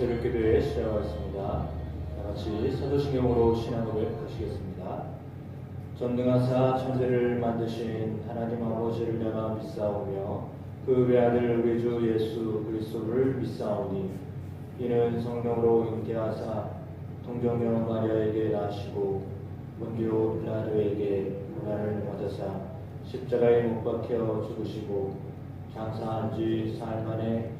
새벽 기도회 시작하겠습니다. 다 같이 사도신경으로 신앙을 하시겠습니다. 전능하사 천지를 만드신 하나님 아버지를 내가 믿사오며 그 외아들 우리 주 예수 그리스도를 믿사오니 이는 성령으로 잉태하사 동정녀 마리아에게 나시고 본디오 빌라도에게 고난을 받으사 십자가에 못 박혀 죽으시고 장사한 지 사흘 만에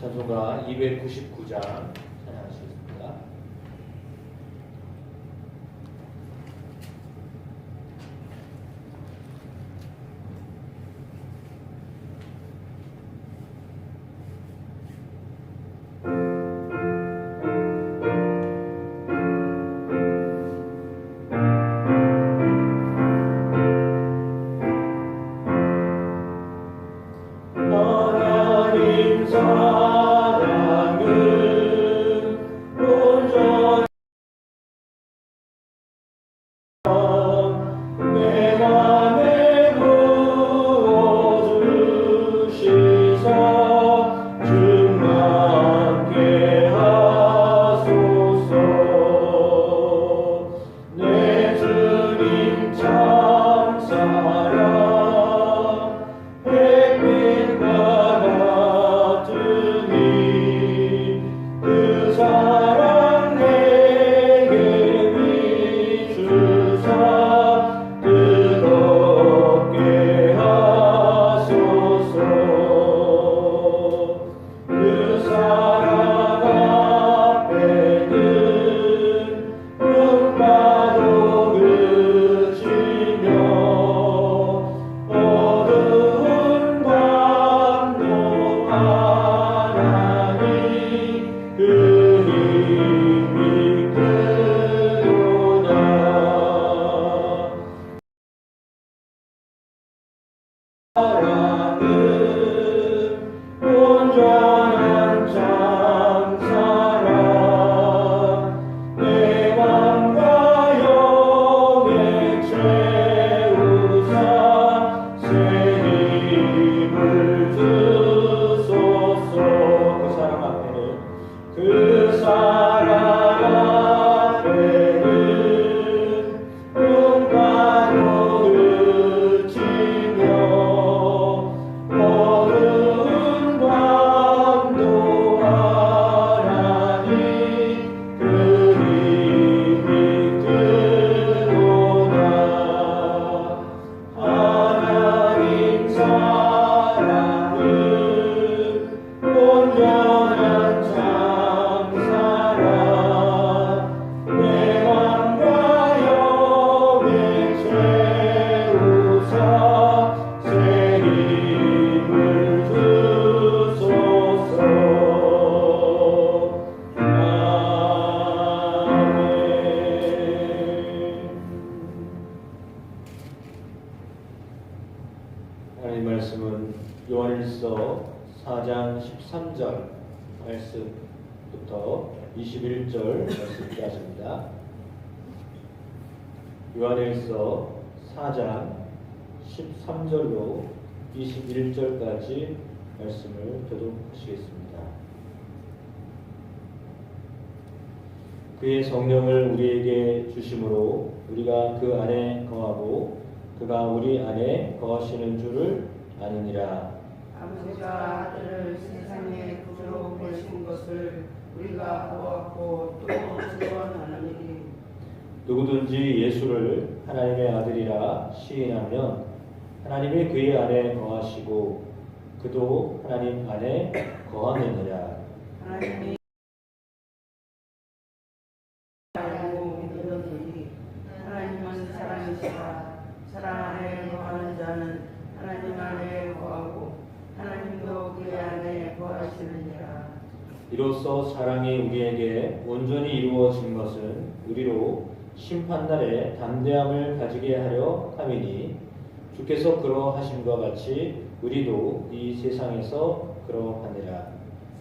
찬송가 299장 21절 말씀까지 입니다. 요한일서 4장 13절로 21절까지 말씀을 교독하시겠습니다. 그의 성령을 우리에게 주심으로 우리가 그 안에 거하고 그가 우리 안에 거하시는 줄을 아느니라. 아버지가 아들을 세상에 것을 우리가 보았고 또 증언하느니 누구든지 예수를 하나님의 아들이라 시인하면 하나님이 그의 안에 거하시고 그도 하나님 안에 거하느니라. 하나님이 알고 믿으니 하나님은 사랑이시라 사랑 안에 거하는 자는 하나님 안에 거하고 하나님도 그의 안에 거하시느니라 이로써 사랑이 우리에게 온전히 이루어진 것은 우리로 심판날에 담대함을 가지게 하려 함이니 주께서 그러하심과 같이 우리도 이 세상에서 그러하니라.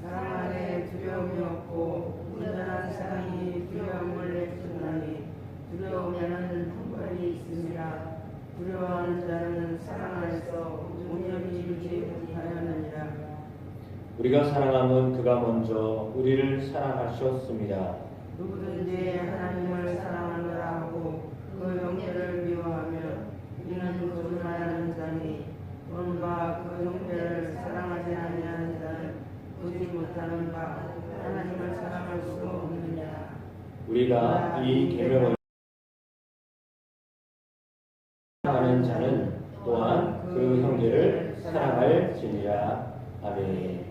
사랑 안에 두려움이 없고 온전한 사랑이 두려움을 내쫓나니 두려움에는 형벌이 있습니다. 두려워하는 자는 사랑 안에서 온전히 이루지 못하였느니라. 우리가 사랑함은 그가 먼저 우리를 사랑하셨습니다. 누구든지 하나님을 사랑하노라 하고 그 형제를 미워하며 이는 거짓말하는 자니 그런가 그 형제를 사랑하지 아니하는 자는 보지 못하는 바 하나님을 사랑할 수 없느냐 우리가 이 계명을 사랑하는 자는 또한 그 형제를 사랑할지니라. 아멘.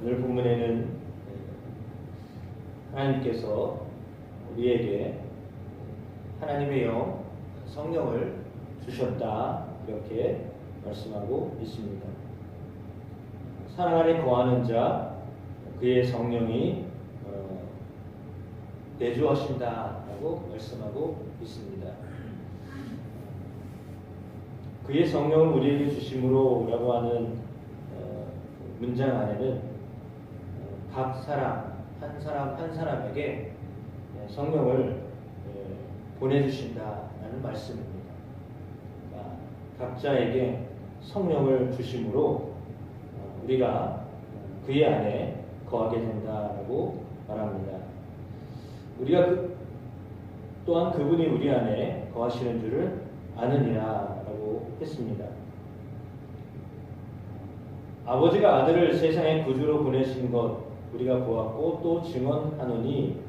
오늘 본문에는 하나님께서 우리에게 하나님의 영 성령을 주셨다 이렇게 말씀하고 있습니다. 사랑 안에 거하는 자 그의 성령이 어, 내주하신다라고 말씀하고 있습니다. 그의 성령을 우리에게 주심으로라고 하는 어, 문장 안에는 어, 각 사람 한 사람 한 사람에게 예, 성령을 예, 보내주신다라는 말씀입니다. 그러니까 각자에게 성령을 주심으로 어, 우리가 그의 안에 거하게 된다라고 말합니다. 우리가 그- 또한 그분이 우리 안에 거하시는 줄을 아느니라라고 했습니다. 아버지가 아들을 세상의 구주로 보내신 것 우리가 보았고 또 증언하노니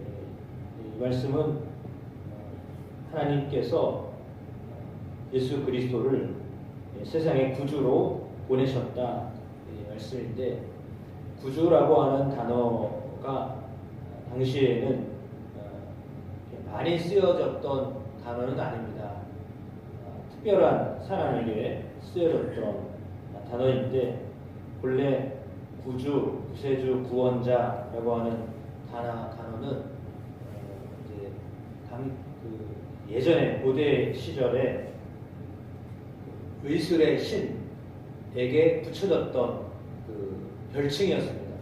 예, 이 말씀은 어, 하나님께서 예수 그리스도를 예, 세상의 구주로 보내셨다 이 말씀인데 구주라고 하는 단어가 당시에는 어, 많이 쓰여졌던 단어는 아닙니다. 어, 특별한 사람에게 쓰여졌던 단어인데 본래 구주, 구세주, 구원자라고 하는 단어, 단어는 어, 이제 당, 그 예전에 고대 시절에 의술의 신에게 붙여졌던 그 별칭이었습니다.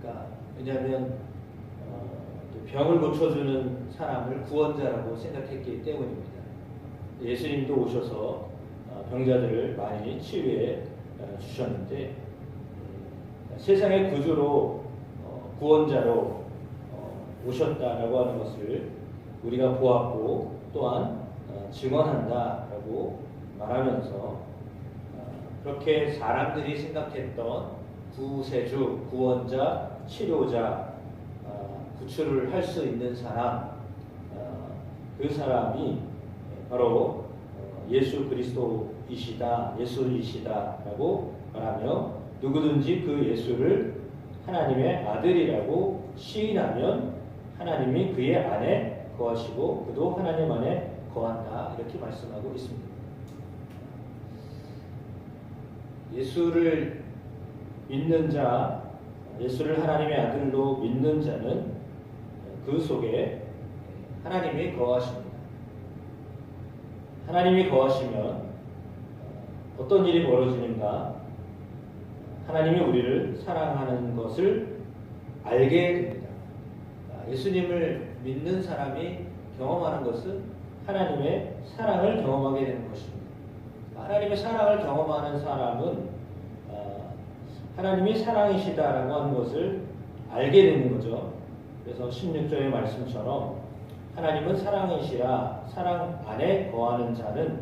그러니까 왜냐하면 어, 병을 고쳐주는 사람을 구원자라고 생각했기 때문입니다. 예수님도 오셔서 어, 병자들을 많이 치유해 어, 주셨는데 음, 세상의 구주로 어, 구원자로 어, 오셨다라고 하는 것을 우리가 보았고 또한 어, 증언한다라고 말하면서 어, 그렇게 사람들이 생각했던 구세주, 구원자, 치료자, 어, 구출을 할 수 있는 사람, 어, 그 사람이 바로 어, 예수 그리스도이시다, 예수이시다라고 말하며 누구든지 그 예수를 하나님의 아들이라고 시인하면 하나님이 그의 안에 거하시고 그도 하나님 안에 거한다 이렇게 말씀하고 있습니다. 예수를 믿는 자, 예수를 하나님의 아들로 믿는 자는 그 속에 하나님이 거하십니다. 하나님이 거하시면 어떤 일이 벌어지는가? 하나님이 우리를 사랑하는 것을 알게 됩니다. 예수님을 믿는 사람이 경험하는 것은 하나님의 사랑을 경험하게 되는 것입니다. 하나님의 사랑을 경험하는 사람은 어, 하나님이 사랑이시다라고 하는 것을 알게 되는 거죠. 그래서 16절의 말씀처럼 하나님은 사랑이시라 사랑 안에 거하는 자는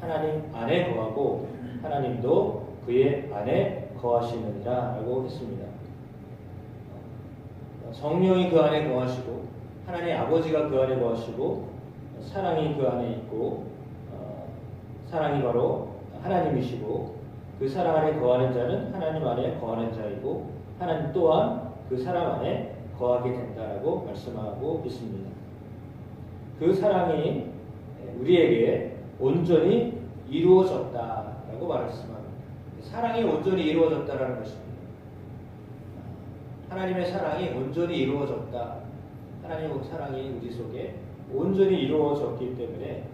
하나님 안에 거하고 하나님도 그의 안에 거하시느니라라고 했습니다. 어, 성령이 그 안에 거하시고 하나님 아버지가 그 안에 거하시고 사랑이 그 안에 있고 어, 사랑이 바로 하나님이시고 그 사랑 안에 거하는 자는 하나님 안에 거하는 자이고 하나님 또한 그 사랑 안에 거하게 된다라고 말씀하고 있습니다. 그 사랑이 우리에게 온전히 이루어졌다라고 말씀합니다. 사랑이 온전히 이루어졌다라는 것입니다. 하나님의 사랑이 온전히 이루어졌다. 하나님의 사랑이 우리 속에 온전히 이루어졌기 때문에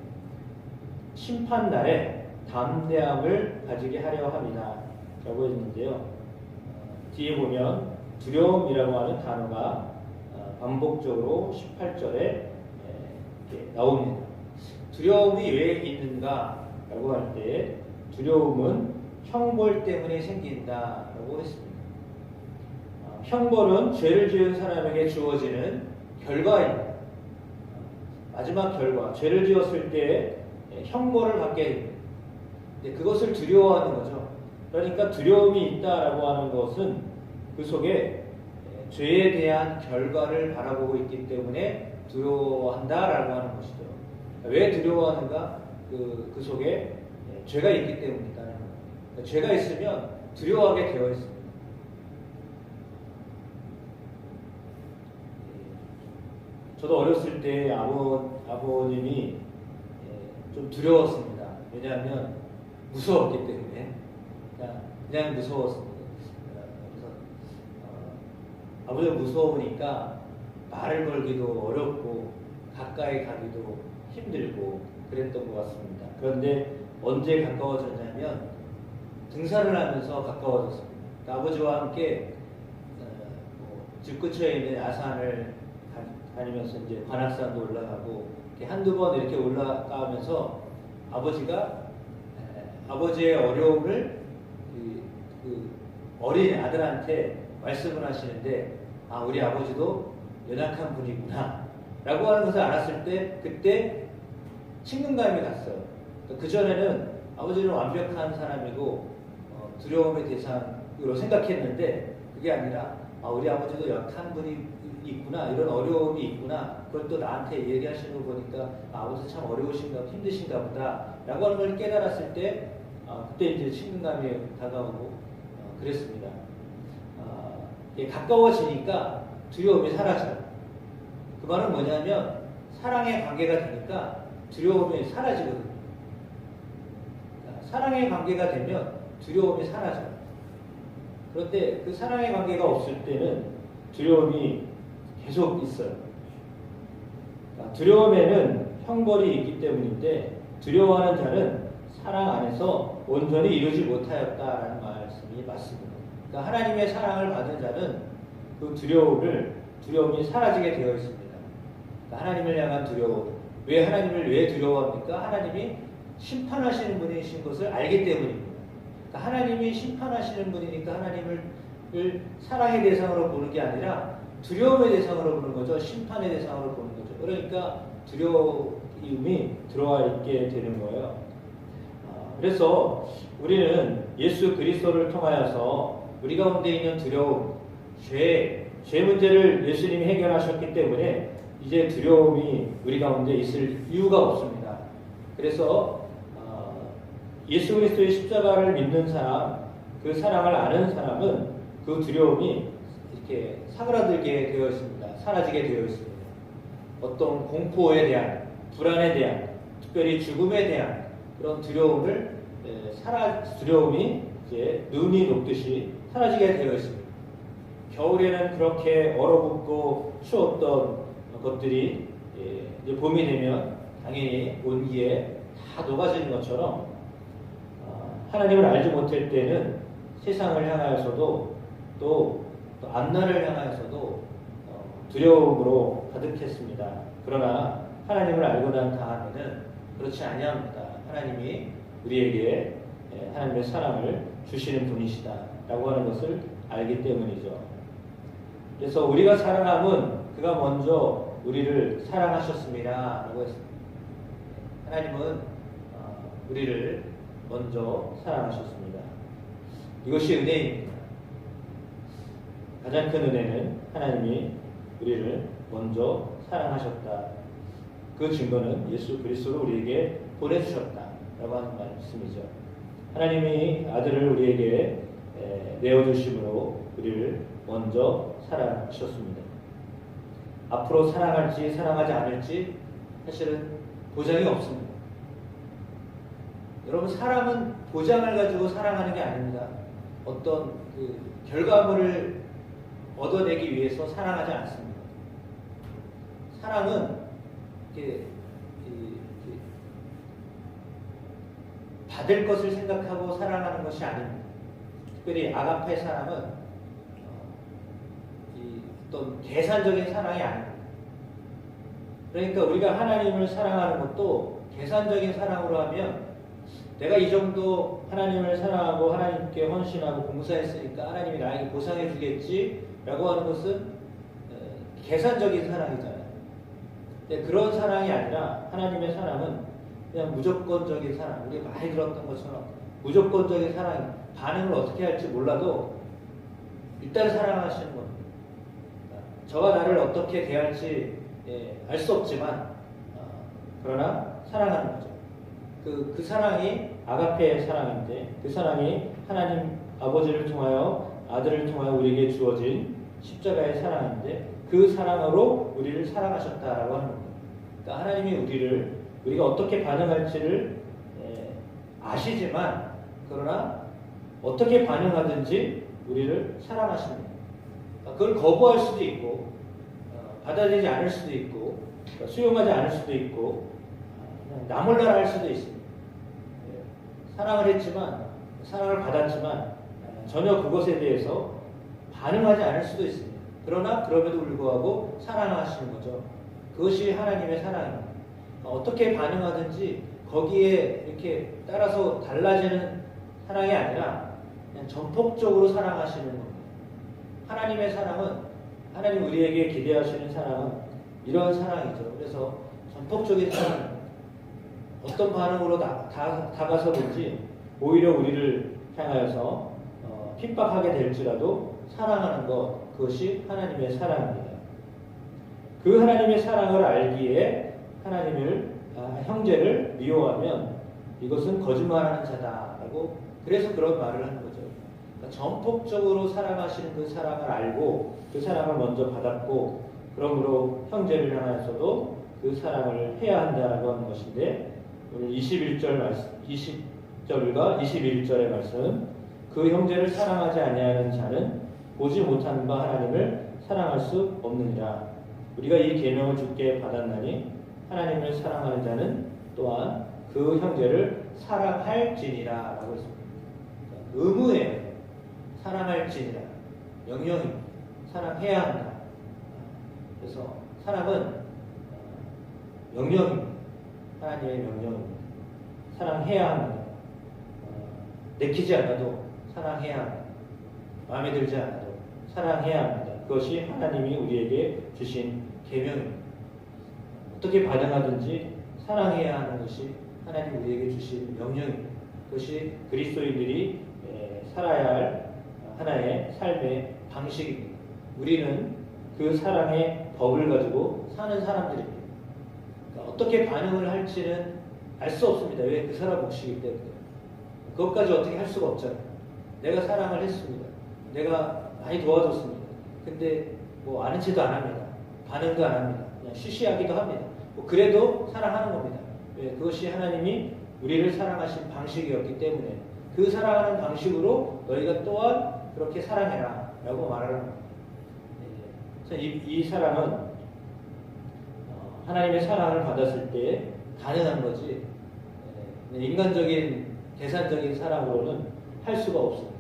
심판 날에 담대함을 가지게 하려 함이다. 라고 했는데요. 어, 뒤에 보면 두려움이라고 하는 단어가 어, 반복적으로 18절에 이렇게 나옵니다. 두려움이 왜 있는가? 라고 할 때 두려움은 형벌 때문에 생긴다라고 했습니다. 어, 형벌은 죄를 지은 사람에게 주어지는 결과입니다. 어, 마지막 결과, 죄를 지었을 때 예, 형벌을 받게 됩니다. 그것을 두려워하는 거죠. 그러니까 두려움이 있다라고 하는 것은 그 속에 예, 죄에 대한 결과를 바라보고 있기 때문에 두려워한다라고 하는 것이죠. 왜 두려워하는가? 그, 그 속에 예, 죄가 있기 때문이다는 거예요. 그러니까 죄가 있으면 두려워하게 되어 있습니다. 예, 저도 어렸을 때 아버, 아버님이 예, 좀 두려웠습니다. 왜냐하면 무서웠기 때문에. 그냥, 그냥 무서웠습니다. 그래서 어, 아버지가 무서우니까 말을 걸기도 어렵고 가까이 가기도 힘들고 그랬던 것 같습니다. 그런데 언제 가까워졌냐면 등산을 하면서 가까워졌습니다. 그러니까 아버지와 함께 어, 뭐, 집 근처에 있는 아산을 가- 다니면서 이제 관악산도 올라가고 한두 번 이렇게 올라가면서 아버지가 에, 아버지의 어려움을 그, 그 어린 아들한테 말씀을 하시는데 아 우리 아버지도 연약한 분이구나 라고 하는 것을 알았을 때 그때 친근감이 갔어요. 그 전에는 아버지는 완벽한 사람이고 어, 두려움의 대상으로 생각했는데 그게 아니라 아, 우리 아버지도 약한 분이 있구나 이런 어려움이 있구나 그걸 또 나한테 얘기하시는 거 보니까 아, 아버지 참 어려우신가 힘드신가 보다 라고 하는 걸 깨달았을 때 아, 그때 이제 친근감이 다가오고 어, 그랬습니다. 아, 이게 가까워지니까 두려움이 사라져요. 그 말은 뭐냐면 사랑의 관계가 되니까 두려움이 사라지거든요. 그러니까 사랑의 관계가 되면 두려움이 사라져요. 그런데 그 사랑의 관계가 없을 때는 두려움이 계속 있어요. 두려움에는 형벌이 있기 때문인데 두려워하는 자는 사랑 안에서 온전히 이루지 못하였다라는 말씀이 맞습니다. 그러니까 하나님의 사랑을 받은 자는 그 두려움을 두려움이 사라지게 되어 있습니다. 그러니까 하나님을 향한 두려움. 왜 하나님을 왜 두려워합니까? 하나님이 심판하시는 분이신 것을 알기 때문입니다. 그러니까 하나님이 심판하시는 분이니까 하나님을 사랑의 대상으로 보는 게 아니라 두려움의 대상으로 보는 거죠. 심판의 대상으로 보는 거죠. 그러니까 두려움이 들어와 있게 되는 거예요. 아, 그래서 우리는 예수 그리스도를 통하여서 우리 가운데 있는 두려움, 죄, 죄 문제를 예수님이 해결하셨기 때문에 이제 두려움이 우리 가운데 있을 이유가 없습니다. 그래서 어, 예수 그리스도의 십자가를 믿는 사람, 그 사랑을 아는 사람은 그 두려움이 이렇게 사그라들게 되어 있습니다. 사라지게 되어 있습니다. 어떤 공포에 대한, 불안에 대한, 특별히 죽음에 대한 그런 두려움을 에, 사라 두려움이 이제 눈이 녹듯이 사라지게 되어 있습니다. 겨울에는 그렇게 얼어붙고 추웠던 것들이 예, 이제 봄이 되면 당연히 온기에 다 녹아지는 것처럼 어, 하나님을 알지 못할 때는 세상을 향하여서도 또, 또 앞날을 향하여서도 어, 두려움으로 가득했습니다. 그러나 하나님을 알고 난 다음에는 그렇지 아니합니다. 하나님이 우리에게 예, 하나님의 사랑을 주시는 분이시다라고 하는 것을 알기 때문이죠. 그래서 우리가 사랑함은 그가 먼저 우리를 사랑하셨습니다라고 했습니다. 하나님은 어, 우리를 먼저 사랑하셨습니다. 이것이 은혜입니다. 가장 큰 은혜는 하나님이 우리를 먼저 사랑하셨다. 그 증거는 예수 그리스도를 우리에게 보내주셨다 라고 하는 말씀이죠. 하나님이 아들을 우리에게 내어주심으로 우리를 먼저 사랑하셨습니다. 앞으로 사랑할지 사랑하지 않을지 사실은 보장이 없습니다. 여러분 사람은 보장을 가지고 사랑하는 게 아닙니다. 어떤 그 결과물을 얻어내기 위해서 사랑하지 않습니다. 사랑은 이렇게 이- 이- 받을 것을 생각하고 사랑하는 것이 아닙니다. 특별히 아가페 사랑은 어, 이 어떤 계산적인 사랑이 아닙니다. 그러니까 우리가 하나님을 사랑하는 것도 계산적인 사랑으로 하면 내가 이 정도 하나님을 사랑하고 하나님께 헌신하고 봉사했으니까 하나님이 나에게 보상해 주겠지라고 하는 것은 어, 계산적인 사랑이잖아요. 그런 사랑이 아니라 하나님의 사랑은 그냥 무조건적인 사랑. 우리 많이 들었던 것처럼 무조건적인 사랑. 반응을 어떻게 할지 몰라도 일단 사랑하시는 겁니다. 저와 나를 어떻게 대할지 예, 알수 없지만 어, 그러나 사랑하는 거죠. 그, 그 사랑이 아가페의 사랑인데 그 사랑이 하나님 아버지를 통하여 아들을 통하여 우리에게 주어진 십자가의 사랑인데 그 사랑으로 우리를 사랑하셨다라고 하는 겁니다. 그러니까 하나님이 우리를 우리가 어떻게 반응할지를 예, 아시지만 그러나 어떻게 반응하든지 우리를 사랑하십니다. 그걸 거부할 수도 있고 어, 받아들이지 않을 수도 있고 어, 수용하지 않을 수도 있고 어, 나몰라라 할 수도 있습니다. 예, 사랑을 했지만 사랑을 받았지만 어, 전혀 그것에 대해서 반응하지 않을 수도 있습니다. 그러나 그럼에도 불구하고 사랑하시는 거죠. 그것이 하나님의 사랑입니다. 어, 어떻게 반응하든지 거기에 이렇게 따라서 달라지는 사랑이 아니라 그냥 전폭적으로 사랑하시는 겁니다. 하나님의 사랑은 하나님 우리에게 기대하시는 사랑은 이런 사랑이죠. 그래서 전폭적인 사랑 어떤 반응으로 다, 다, 다가서든지 오히려 우리를 향하여서 어, 핍박하게 될지라도 사랑하는 것 그것이 하나님의 사랑입니다. 그 하나님의 사랑을 알기에 하나님을 아, 형제를 미워하면 이것은 거짓말하는 자다라고 그래서 그런 말을 하는 거죠. 그러니까 전폭적으로 사랑하시는 그 사랑을 알고 그 사랑을 먼저 받았고 그러므로 형제를 향하여서도 그 사랑을 해야 한다고 하는 것인데 오늘 21절 말씀 20절과 21절의 말씀 그 형제를 사랑하지 아니하는 자는 보지 못하는 바 하나님을 사랑할 수 없느니라 우리가 이 계명을 주께 받았나니 하나님을 사랑하는 자는 또한 그 형제를 사랑할지니라라고 했습니다. 그러니까 의무예요. 사랑할지니라 명령입니다. 사랑해야 한다. 그래서 사랑은 어, 명령입니다. 하나님의 명령입니다. 사랑해야 합니다. 어, 내키지 않아도 사랑해야 합니다. 마음에 들지 않아도 사랑해야 합니다. 그것이 하나님이 우리에게 주신 계명입니다. 어떻게 반응하든지 사랑해야 하는 것이 하나님 우리에게 주신 명령입니다. 그것이 그리스도인들이 에, 살아야 할 하나의 삶의 방식입니다. 우리는 그 사랑의 법을 가지고 사는 사람들입니다. 그러니까 어떻게 반응을 할지는 알 수 없습니다. 왜? 그 사람 몫이기 때문에. 그것까지 어떻게 할 수가 없잖아요. 내가 사랑을 했습니다. 내가 많이 도와줬습니다. 근데 뭐 아는 체도 안 합니다. 반응도 안 합니다. 그냥 쉬쉬하기도 합니다. 뭐 그래도 사랑하는 겁니다. 왜? 그것이 하나님이 우리를 사랑하신 방식이었기 때문에 그 사랑하는 방식으로 너희가 또한 그렇게 사랑해라 라고 말하는 겁니다. 예. 이, 이 사랑은 어, 하나님의 사랑을 받았을 때 가능한 거지 예, 인간적인 계산적인 사랑으로는 할 수가 없습니다.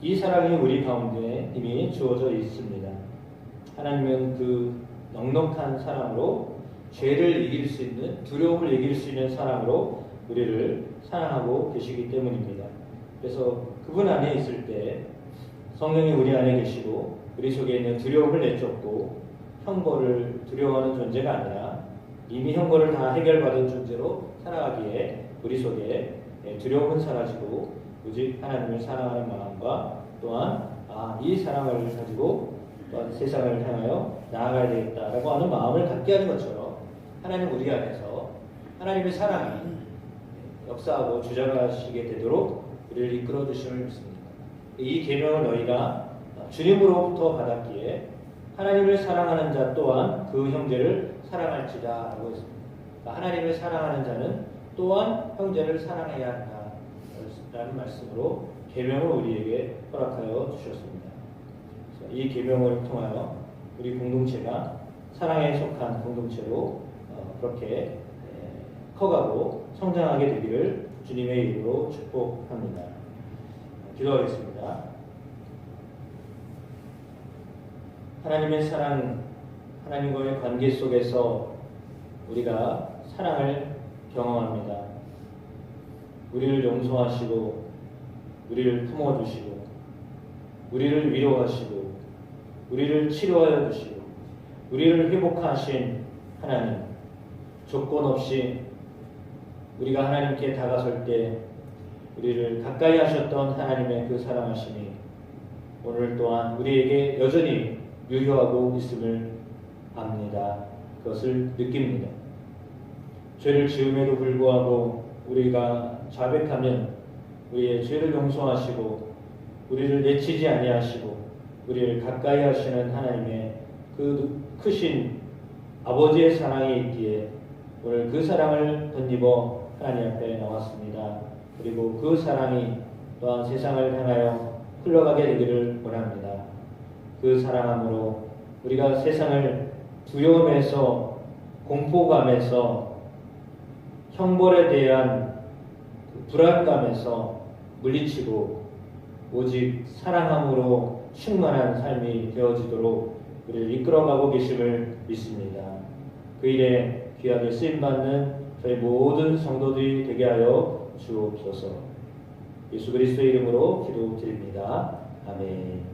이 사랑이 우리 가운데 이미 주어져 있습니다. 하나님은 그 넉넉한 사랑으로 죄를 이길 수 있는 두려움을 이길 수 있는 사랑으로 우리를 사랑하고 계시기 때문입니다. 그래서 그분 안에 있을 때 성령이 우리 안에 계시고 우리 속에 있는 두려움을 내쫓고 형벌을 두려워하는 존재가 아니라 이미 형벌을 다 해결받은 존재로 살아가기에 우리 속에 두려움은 사라지고 오직 하나님을 사랑하는 마음과 또한 아, 이 사랑을 가지고 또한 세상을 향하여 나아가야 되겠다라고 하는 마음을 갖게 하는 것처럼 하나님 우리 안에서 하나님의 사랑이 역사하고 주장하시게 되도록 우리를 이끌어 주심을 믿습니다. 이 계명을 너희가 주님으로부터 받았기에 하나님을 사랑하는 자 또한 그 형제를 사랑할지다라고 했습니다. 그러니까 하나님을 사랑하는 자는 또한 형제를 사랑해야 한다라는 말씀으로 계명을 우리에게 허락하여 주셨습니다. 이 계명을 통하여 우리 공동체가 사랑에 속한 공동체로 어, 그렇게 에, 커가고 성장하게 되기를 주님의 이름으로 축복합니다. 기도하겠습니다. 하나님의 사랑, 하나님과의 관계 속에서 우리가 사랑을 경험합니다. 우리를 용서하시고, 우리를 품어주시고, 우리를 위로하시고, 우리를 치료하여 주시고, 우리를 회복하신 하나님, 조건 없이 우리가 하나님께 다가설 때 우리를 가까이 하셨던 하나님의 그 사랑하심이 오늘 또한 우리에게 여전히 유효하고 있음을 압니다. 그것을 느낍니다. 죄를 지음에도 불구하고 우리가 자백하면 우리의 죄를 용서하시고 우리를 내치지 아니하시고 우리를 가까이 하시는 하나님의 그 크신 아버지의 사랑이 있기에 오늘 그 사랑을 덧입어 하나님 앞에 나왔습니다. 그리고 그 사랑이 또한 세상을 향하여 흘러가게 되기를 원합니다. 그 사랑함으로 우리가 세상을 두려움에서 공포감에서 형벌에 대한 그 불안감에서 물리치고 오직 사랑함으로 충만한 삶이 되어지도록 우리를 이끌어가고 계심을 믿습니다. 그 일에 귀하게 쓰임받는 저희 모든 성도들이 되게 하여 주옵소서. 예수 그리스도의 이름으로 기도드립니다. 아멘.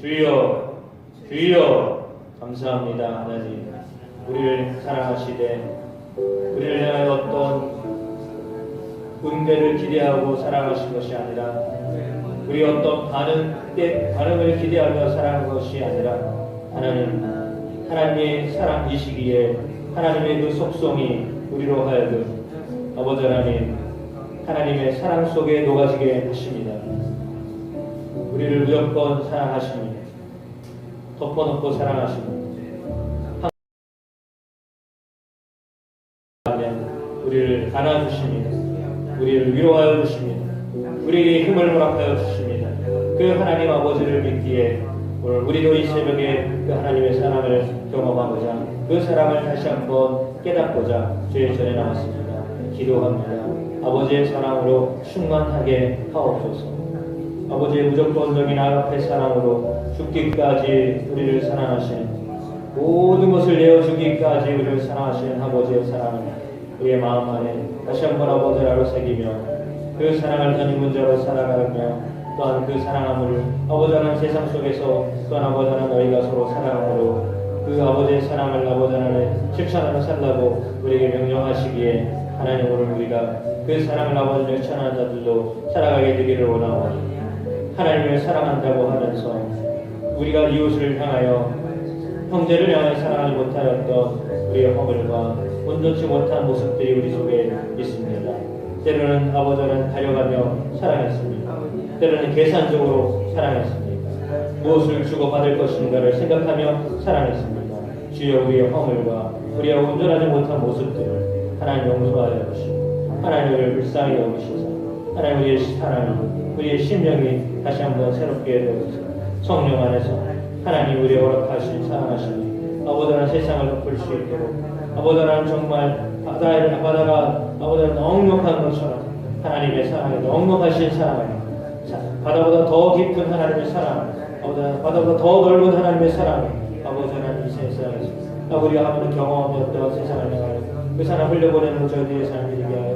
주여 주여 감사합니다 하나님 우리를 사랑하시되 우리를 향하여 어떤 응대를 기대하고 사랑하신 것이 아니라 우리 어떤 반응 때 반응을 기대하며 사랑한 것이 아니라 하나님 하나님의 사랑이시기에 하나님의 그 속성이 우리로 하여금 아버지 하나님 하나님의 사랑 속에 녹아지게 하십니다. 우리를 무조건 사랑하십니다. 덮어놓고. 하면 우리를 안아주십니다. 우리를 위로하여 주십니다. 우리에게 힘을 허락하여 주십니다. 그 하나님 아버지를 믿기에 오늘 우리도 이 새벽에 그 하나님의 사랑을 경험하고자 그 사랑을 다시 한번 깨닫고자 주의 전에 나왔습니다. 기도합니다. 아버지의 사랑으로 충만하게 하옵소서. 아버지의 무조건적인 아가페 사랑으로 죽기까지 우리를 사랑하시는 모든 것을 내어 주기까지 우리를 사랑하시는 아버지의 사랑을 우리의 마음 안에 다시 한번 아버지라로 새기며 그 사랑을 전인문 자로 살아가며 또한 그 사랑함을 아버지라는 세상 속에서 또한 아버지라는 너희가 서로 사랑함으로 그 아버지의 사랑을 아버지 하나님 실천하며 살라고 우리에게 명령하시기에 하나님 오늘 우리가 그 사랑을 아버지를 천하는 자들도 살아가게 되기를 원하오니 하나님을 사랑한다고 하면서 우리가 이웃을 향하여 형제를 향하여 사랑하지 못하였던 우리의 허물과 온전치 못한 모습들이 우리 속에 있습니다. 때로는 아버지는 가려가며 사랑했습니다. 때로는 계산적으로 사랑했습니다. 무엇을 주고 받을 것인가를 생각하며 사랑했습니다. 주여 우리의 허물과 우리의 온전하지 못한 모습들을 하나님 용서하여 주시고 하나님을 불쌍히 여기시사 하나님 우리의 사랑이 우리의 심령이 다시 한번 새롭게 되어서 성령 안에서 하나님 우리의 허락하신 사랑하심이 아버지는 세상을 덮을 수 있도록 아버지는 정말 바다를 바다가 아버지는 넉넉한 것처럼 하나님의 사랑에 넉넉하신 사랑을 바다보다 더 깊은 하나님의 사랑 아버지는 바다보다 더 넓은 하나님의 사랑 아버지는 이 세상에서 우리가 한번 경험하며 어떤 세상을 향하여 그 사랑 흘려보내는 저희의 삶이 되게 하여